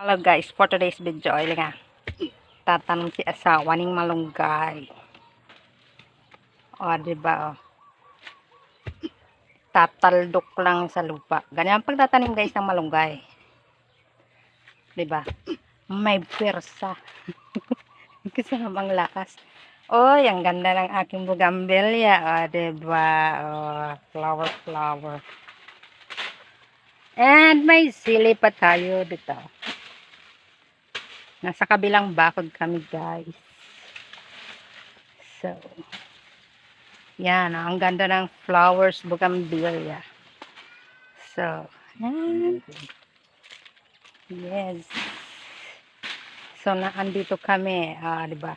Hello guys, for today's video ay nga tatanong si asawa ning malunggay. O, di ba? O. Tataldok lang sa lupa. Ganyan ang pagtatanim guys ng malunggay. Di ba? May persa. Kasamang lakas. Oy, ang ganda ng aking bugambilya. O, di ba? O, flower, flower. And may sili pa tayo dito. Nasa kabilang bakod kami, guys. So, yan. oh, Ang ganda ng flowers bougainvillea. So, yan. Yes. So, naandito kami. Ah, di ba?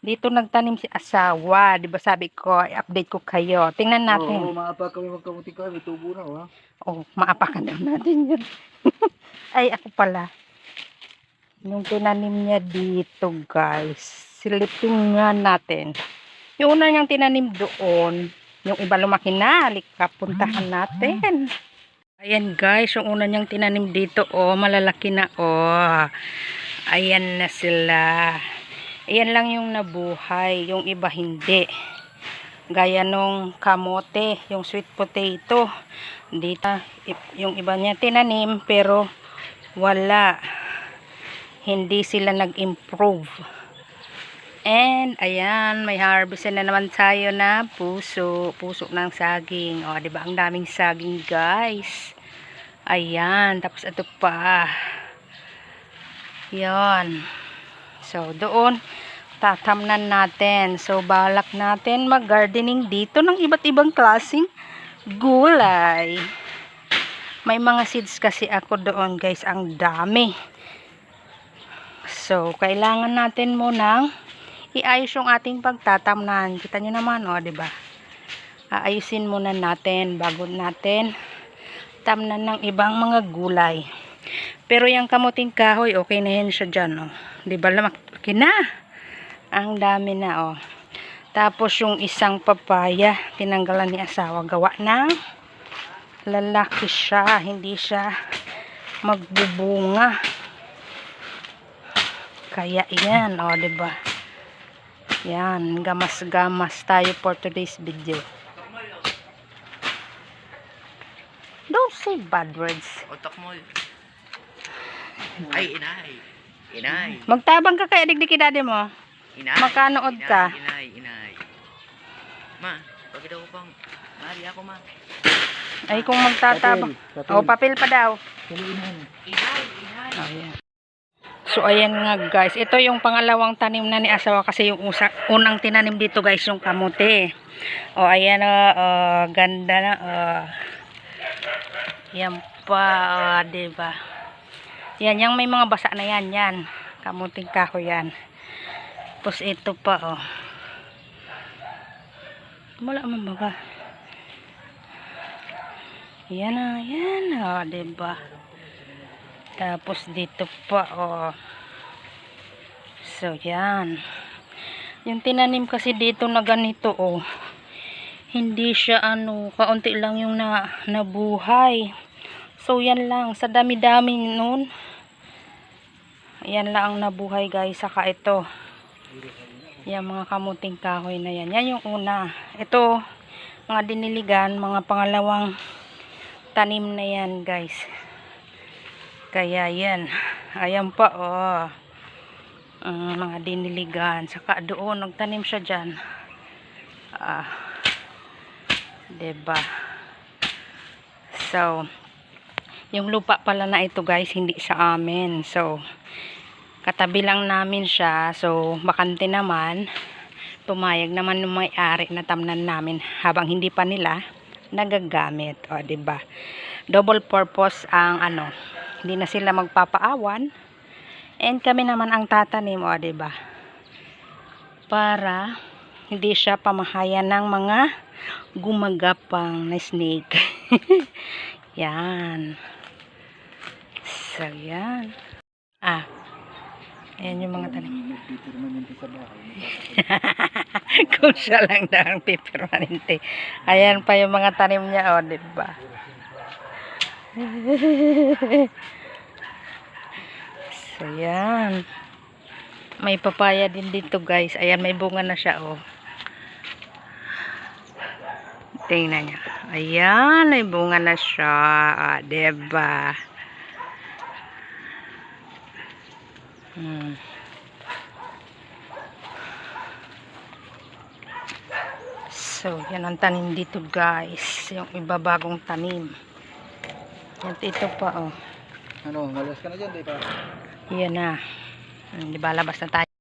Dito nagtanim si asawa. Di ba sabi ko, i-update ko kayo. Tingnan natin. Oo, maapa kami magkamuti kami. Tubo na, ha? Oh, maapakan daw natin yun. Ay, ako pala. Yung tinanim niya dito, guys. Silipin nga natin. Yung una niyang tinanim doon, yung iba lumaki na, halika, puntahan natin. Ayan, guys, yung una niyang tinanim dito, oh, malalaki na, oh. Ayan na sila. Ayan lang yung nabuhay, yung iba hindi. Gaya nung kamote, yung sweet potato. Dito, yung iba niya tinanim, pero wala. Hindi sila nag-improve. And, ayan, may harvest na naman tayo na puso. Puso ng saging. O, di ba? Ang daming saging, guys. Ayan, tapos ito pa. Yan. So, doon, tatamnan natin. So, balak natin mag-gardening dito ng iba't ibang klaseng gulay. May mga seeds kasi ako doon, guys. Ang dami. So, kailangan natin munang iayos yung ating pagtatamnan. Kita nyo naman, o, oh, ba? Aayusin muna natin bago natin tamnan ng ibang mga gulay. Pero yung kamuting kahoy, okay na yan siya dyan, oh. Di ba, lumaki na. Ang dami na, oh. Tapos yung isang papaya, tinanggalan ni asawa, gawa ng lalaki siya, hindi siya magbubunga. Kaya yan, oh, 'di ba? Yan, gamas-gamas tayo for today's video. Don't say bad words. Otak mo. Ay, inay. Inay. Magtabang ka kaya digdiki daddy mo. Inay. Makanood Inay, ka. Inay, inay. Ma, pagkita ko pang. Mari ako, ma. Ay kung magtatabang. O, papel pa daw. Inay, inay. Oh, yan. So, ayan nga guys. Ito yung pangalawang tanim na ni asawa kasi yung usa, unang tinanim dito guys yung kamote. O, ayan o. Oh, ganda na. Oh. Yan pa. Oh, diba? Yan, yung may mga basa na yan. Yan. Kamuting kahoy yan. Tapos ito pa oh. Wala man ba? Yan na, yan. O, diba? Tapos dito pa, oh. So, yan. Yung tinanim kasi dito na ganito, oh. Hindi siya, ano, kaunti lang yung na, nabuhay. So, yan lang. Sa dami-dami nun. Yan lang ang nabuhay, guys. Saka ito. Yan, mga kamuting kahoy na yan. Yan yung una. Ito, mga diniligan, mga pangalawang tanim na yan, guys. Kaya yan. Ayan pa oh. Ang mga diniligan. Saka doon nagtanim siya diyan. Ah. 'Di ba? So yung lupa pala na ito guys hindi sa amin. So katabi lang namin siya. So bakante naman. Pumayag naman ng may-ari na tamnan namin habang hindi pa nila nagagamit. O, ba? Double purpose ang ano, hindi na sila magpapaawan. And kami naman ang tatanim o ba? Diba? para hindi siya pamahayan ng mga gumagapang na snake. Yan. So yan. Ah ayan yung mga tanim. Kung siya lang daw ang pipermanente. Ayan pa yung mga tanim niya o ba? diba? So, yan. May papaya din dito, guys. Ayan, may bunga na siya, oh. Tingnan niya. Ayan, may bunga na siya. Ah, diba? Hmm. So, yan ang tanim dito, guys. Yung iba bagong tanim. Yan, ito pa, oh. Ano, malas ka na dyan, di ba? Yan na. Di ba, labas na tayo.